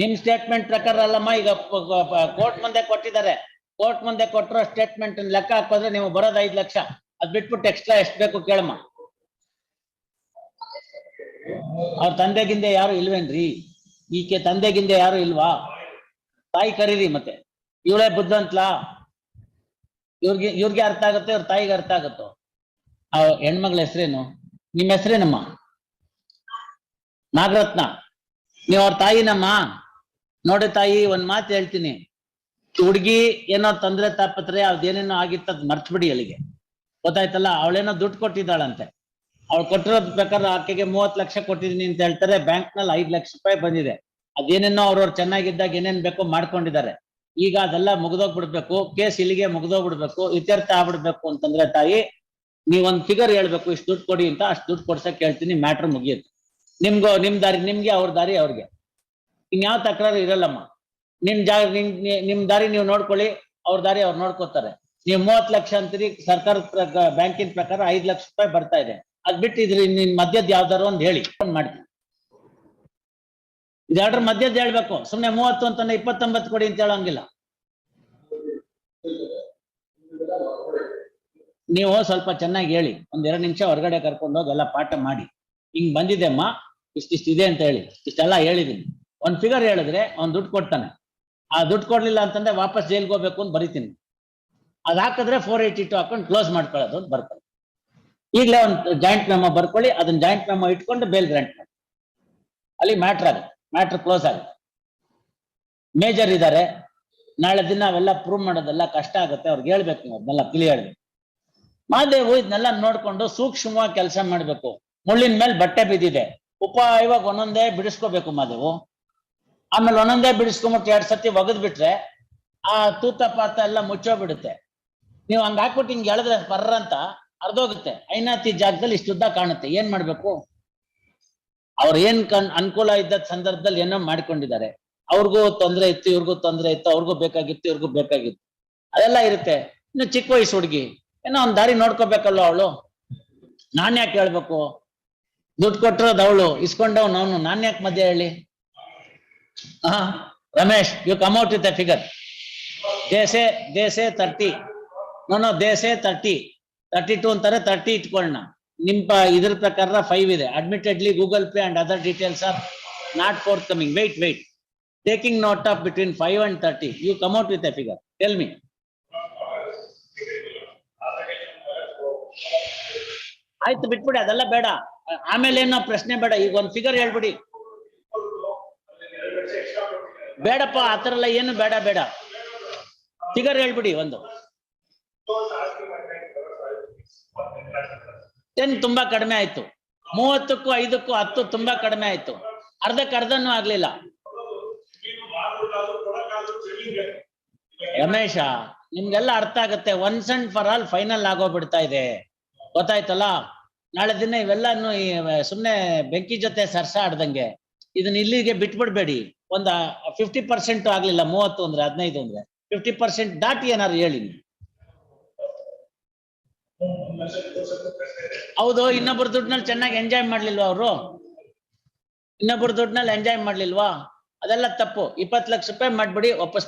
ನಿಮ್ ಸ್ಟೇಟ್ಮೆಂಟ್ ಪ್ರಕಾರ ಅಲ್ಲಮ್ಮ, ಈಗ ಕೋರ್ಟ್ ಮುಂದೆ ಕೊಟ್ಟಿದ್ದಾರೆ. ಕೋರ್ಟ್ ಮುಂದೆ ಕೊಟ್ಟಿರೋ ಸ್ಟೇಟ್ಮೆಂಟ್ ಲೆಕ್ಕ ಹಾಕೋದ್ರೆ ನೀವು ಬರೋದ್ ಐದ್ ಲಕ್ಷ. ಅದ್ ಬಿಟ್ಬಿಟ್ಟು ಎಕ್ಸ್ಟ್ರಾ ಎಷ್ಟ್ ಬೇಕು ಕೇಳಮ್ಮ. ಅವ್ರ ತಂದೆಗಿಂದ ಯಾರು ಇಲ್ವೇನ್ರಿ? ಈಕೆ ತಂದೆಗಿಂದ ಯಾರು ಇಲ್ವಾ? ತಾಯಿ ಕರೀರಿ ಮತ್ತೆ. ಇವಳೇ ಬುದ್ಧಂತ್ಲಾ? ಇವ್ರಿಗೆ ಇವ್ರಿಗೆ ಅರ್ಥ ಆಗುತ್ತೆ, ಇವ್ರ ತಾಯಿಗೆ ಅರ್ಥ ಆಗುತ್ತೋ? ಆ ಹೆಣ್ಮಗಳ ಹೆಸರೇನು? ನಿಮ್ಮ ಹೆಸರೇನಮ್ಮ? ನಾಗರತ್ನ. ನೀವ್ ಅವ್ರ ತಾಯಿನಮ್ಮ? ನೋಡಿ ತಾಯಿ, ಒಂದ್ ಮಾತು ಹೇಳ್ತೀನಿ. ಹುಡುಗಿ ಏನೋ ತೊಂದ್ರೆ ತಾಪತ್ರೆ ಅದೇನೇನೋ ಆಗಿತ್ತು ಅದ್ ಮರ್ತ್ಬಿಡಿ ಅಲ್ಲಿಗೆ. ಗೊತ್ತಾಯ್ತಲ್ಲ, ಅವಳೇನೋ ದುಡ್ಡು ಕೊಟ್ಟಿದ್ದಾಳಂತೆ. ಅವ್ಳು ಕೊಟ್ಟಿರೋದ್ ಪ್ರಕಾರ ಆಕೆಗೆ ಮೂವತ್ ಲಕ್ಷ ಕೊಟ್ಟಿದೀನಿ ಅಂತ ಹೇಳ್ತಾರೆ. ಬ್ಯಾಂಕ್ನಲ್ಲಿ ಐದ್ ಲಕ್ಷ ರೂಪಾಯಿ ಬಂದಿದೆ. ಅದೇನೇನೋ ಅವ್ರವ್ರು ಚೆನ್ನಾಗಿದ್ದಾಗ ಏನೇನ್ ಬೇಕೋ ಮಾಡ್ಕೊಂಡಿದ್ದಾರೆ. ಈಗ ಅದೆಲ್ಲ ಮುಗ್ದೋಗ್ಬಿಡ್ಬೇಕು, ಕೇಸ್ ಇಲ್ಲಿಗೆ ಮುಗ್ದೋಗ್ಬಿಡ್ಬೇಕು, ಇತ್ಯರ್ಥ ಆಗ್ಬಿಡ್ಬೇಕು ಅಂತಂದ್ರೆ ತಾಯಿ, ನೀವೊಂದ್ ಫಿಗರ್ ಹೇಳ್ಬೇಕು, ಇಷ್ಟು ದುಡ್ಡು ಕೊಡಿ ಅಂತ ಅಷ್ಟು ದುಡ್ಡು ಕೊಡ್ಸಕ್ ಹೇಳ್ತೀನಿ ಮ್ಯಾಟ್ರ್ ಮುಗಿಯುತ್ತೆ. ನಿಮ್ಗೋ, ನಿಮ್ ದಾರಿ, ನಿಮ್ಗೆ ಅವ್ರ ದಾರಿ ಅವ್ರಿಗೆ. ಇನ್ಯಾವ ತಕರಾರು ಇರಲ್ಲಮ್ಮ. ನಿಮ್ ಜಾಗ ನಿಮ್ ನಿಮ್ ದಾರಿ ನೀವು ನೋಡ್ಕೊಳ್ಳಿ, ಅವ್ರ ದಾರಿ ಅವ್ರು ನೋಡ್ಕೋತಾರೆ. ನೀವು ಮೂವತ್ ಲಕ್ಷ ಅಂತೀರಿ ಸರ್ಕಾರದ ಬ್ಯಾಂಕಿನ ಪ್ರಕಾರ ಐದ್ ಲಕ್ಷ ರೂಪಾಯಿ ಬರ್ತಾ ಇದೆ. ಅದ್ ಬಿಟ್ಟು ಇದ್ರಿ, ನಿನ್ ಮದ್ಯದ ಯಾವ್ದಾರು ಒಂದ್ ಹೇಳಿ. ಫೋನ್ ಮಾಡ್ತೀನಿ. ಇದ್ರ ಮಧ್ಯದ ಹೇಳ್ಬೇಕು. ಸುಮ್ನೆ ಮೂವತ್ತು ಅಂತಾನೆ ಇಪ್ಪತ್ತೊಂಬತ್ತು ಕೊಡಿ ಅಂತ ಹೇಳಂಗಿಲ್ಲ. ನೀವು ಸ್ವಲ್ಪ ಚೆನ್ನಾಗಿ ಹೇಳಿ. ಒಂದ್ ಎರಡು ನಿಮಿಷ ಹೊರಗಡೆ ಕರ್ಕೊಂಡು ಹೋಗಿ ಎಲ್ಲ ಪಾಠ ಮಾಡಿ. ಹಿಂಗ್ ಬಂದಿದೆ ಅಮ್ಮ ಇದೆ ಅಂತ ಹೇಳಿ. ಇಷ್ಟೆಲ್ಲ ಹೇಳಿದೀನಿ. ಒಂದ್ ಫಿಗರ್ ಹೇಳಿದ್ರೆ ಅವ್ನ್ ದುಡ್ಡು ಕೊಡ್ತಾನೆ. ಆ ದುಡ್ಡು ಕೊಡ್ಲಿಲ್ಲ ಅಂತಂದ್ರೆ ವಾಪಸ್ ಜೈಲ್ಗೆ ಹೋಗ್ಬೇಕು ಅಂತ ಬರಿತೀನಿ. ಅದ್ ಹಾಕಿದ್ರೆ ಫೋರ್ ಏಯ್ಟಿ ಟು ಹಾಕೊಂಡು ಕ್ಲೋಸ್ ಮಾಡ್ಕೊಳ್ಳೋದು ಅಂತ ಬರ್ತಾರೆ. ಈಗಲೇ ಒಂದು ಜಾಯಿಂಟ್ ಮೆಮೊ ಬರ್ಕೊಳ್ಳಿ ಅದನ್ನ ಜಾಯಿಂಟ್ ಮೆಮೊ ಇಟ್ಕೊಂಡು ಬೇಲ್ ಗ್ರಾಂಟ್ ಮಾಡಿ. ಅಲ್ಲಿ ಮ್ಯಾಟ್ರ್ ಆಗುತ್ತೆ. ಮ್ಯಾಟ್ರ್ ಕ್ಲೋಸ್ ಆಗುತ್ತೆ. ಮೇಜರ್ ಇದ್ದಾರೆ ನಾಳೆ ದಿನ ಅವೆಲ್ಲ ಪ್ರೂವ್ ಮಾಡೋದೆಲ್ಲ ಕಷ್ಟ ಆಗುತ್ತೆ. ಅವ್ರಿಗೆ ಹೇಳ್ಬೇಕು ನೀವು ಅದನ್ನೆಲ್ಲ ಕ್ಲಿಯರ್ ಮಾದೇವು ಇದನ್ನೆಲ್ಲ ನೋಡ್ಕೊಂಡು ಸೂಕ್ಷ್ಮವಾಗಿ ಕೆಲಸ ಮಾಡ್ಬೇಕು. ಮುಳ್ಳಿನ ಮೇಲೆ ಬಟ್ಟೆ ಬಿದ್ದಿದೆ. ಉಪಾಯವಾಗಿ ಒಂದೊಂದೇ ಬಿಡಿಸ್ಕೋಬೇಕು ಮಾದೇವು. ಆಮೇಲೆ ಒಂದೊಂದೇ ಬಿಡಿಸ್ಕೊಂಬಿಟ್ಟು ಎರಡ್ ಸತಿ ಒಗದ್ ಬಿಟ್ರೆ ಆ ತೂತ ಪಾತ ಎಲ್ಲ ಮುಚ್ಚೋಗ್ಬಿಡುತ್ತೆ. ನೀವು ಹಂಗ ಹಾಕ್ಬಿಟ್ಟು ಹಿಂಗ್ ಎಳೆದ್ರೆ ಬರ್ರ ಅಂತ ಅರ್ಧೋಗುತ್ತೆ ಐನಾತಿ ಜಾಗದಲ್ಲಿ ಇಷ್ಟು ಉದ್ದ ಕಾಣುತ್ತೆ. ಏನ್ ಮಾಡ್ಬೇಕು? ಅವ್ರ ಏನ್ ಕಣ್ ಅನುಕೂಲ ಇದ್ದ ಸಂದರ್ಭದಲ್ಲಿ ಏನೋ ಮಾಡ್ಕೊಂಡಿದ್ದಾರೆ. ಅವ್ರಿಗೂ ತೊಂದರೆ ಇತ್ತು, ಇವ್ರಿಗೂ ತೊಂದರೆ ಇತ್ತು, ಅವ್ರಿಗೂ ಬೇಕಾಗಿತ್ತು, ಇವ್ರಿಗೂ ಬೇಕಾಗಿತ್ತು. ಅದೆಲ್ಲ ಇರುತ್ತೆ. ಇನ್ನು ಚಿಕ್ಕ ವಯಸ್ಸು ಹುಡುಗಿ. ಏನೋ ಒಂದ್ ದಾರಿ ನೋಡ್ಕೋಬೇಕಲ್ಲ ಅವಳು? ನಾನ್ ಯಾಕೆ ಹೇಳ್ಬೇಕು? ದುಡ್ಡು ಕೊಟ್ಟಿರೋದು ಅವಳು ಇಸ್ಕೊಂಡವ್ ನಾನು ನಾನ್ ಯಾಕೆ ಮದ್ಯ ಹೇಳಿ? ಹಾ, Ramesh you come out with a figure ದೇಸೆ ದೇಸೆ ತರ್ಟಿ. ನೋ ದೇಸೆ ತರ್ಟಿ. ತರ್ಟಿ ಟು ಅಂತಾರೆ, ತರ್ಟಿ ಇಟ್ಕೊಳ್ಳೋಣ ನಿಮ್ಮ ಇದ್ರ ಪ್ರಕಾರ ಫೈವ್ ಇದೆ. Admittedly Google Pay and other details are not forthcoming wait wait taking note of between five and thirty you come out with a figure tell me ಆಯ್ತು, ಬಿಟ್ಬಿಡಿ. ಅದೆಲ್ಲ ಬೇಡ. ಆಮೇಲೆ ಏನೋ ಪ್ರಶ್ನೆ ಬೇಡ. ಈಗ ಒಂದು ಫಿಗರ್ ಹೇಳ್ಬಿಡಿ. ಬೇಡಪ್ಪ ಆತರ ಎಲ್ಲ ಏನು ಬೇಡ ಬೇಡ. ಫಿಗರ್ ಹೇಳ್ಬಿಡಿ ಒಂದು. ಟೆನ್ ತುಂಬಾ ಕಡಿಮೆ ಆಯ್ತು. ಮೂವತ್ತಕ್ಕೂ ಐದಕ್ಕೂ ಹತ್ತು ತುಂಬಾ ಕಡಿಮೆ ಆಯ್ತು. ಅರ್ಧಕ್ಕೆ ಅರ್ಧನೂ ಆಗ್ಲಿಲ್ಲ. ರಮೇಶ, ನಿಮ್ಗೆಲ್ಲ ಅರ್ಥ ಆಗುತ್ತೆ. Once and for all final ಆಗೋಗ್ಬಿಡ್ತಾ ಇದೆ. ಗೊತ್ತಾಯ್ತಲ್ಲ? ನಾಳೆ ದಿನ ಇವೆಲ್ಲನೂ ಸುಮ್ಮನೆ ಬೆಂಕಿ ಜೊತೆ ಸರ್ಸ ಆಡ್ದಂಗೆ ಇದನ್ನ ಇಲ್ಲಿಗೆ ಬಿಟ್ಬಿಡ್ಬೇಡಿ. ಒಂದ್ ಫಿಫ್ಟಿ ಪರ್ಸೆಂಟ್ ಆಗ್ಲಿಲ್ಲ, ಮೂವತ್ತು ಅಂದ್ರೆ ಹದಿನೈದು ಅಂದ್ರೆ. ಫಿಫ್ಟಿ ಪರ್ಸೆಂಟ್ ದಾಟಿ ಏನಾದ್ರು ಹೇಳಿ ಹೌದು ಇನ್ನೊಬ್ಬರ ದುಡ್ಡಿನಲ್ಲಿ ಚೆನ್ನಾಗಿ ಎಂಜಾಯ್ ಮಾಡ್ಲಿಲ್ವಾ ಅವರು? ಇನ್ನೊಬ್ಬರ ದುಡ್ಡಿನಲ್ಲಿ ಎಂಜಾಯ್ ಮಾಡ್ಲಿಲ್ವಾ? ಅದೆಲ್ಲ ತಪ್ಪು. ಇಪ್ಪತ್ತು ಲಕ್ಷ ರೂಪಾಯಿ ಮಾಡ್ಬಿಡಿ, ವಾಪಸ್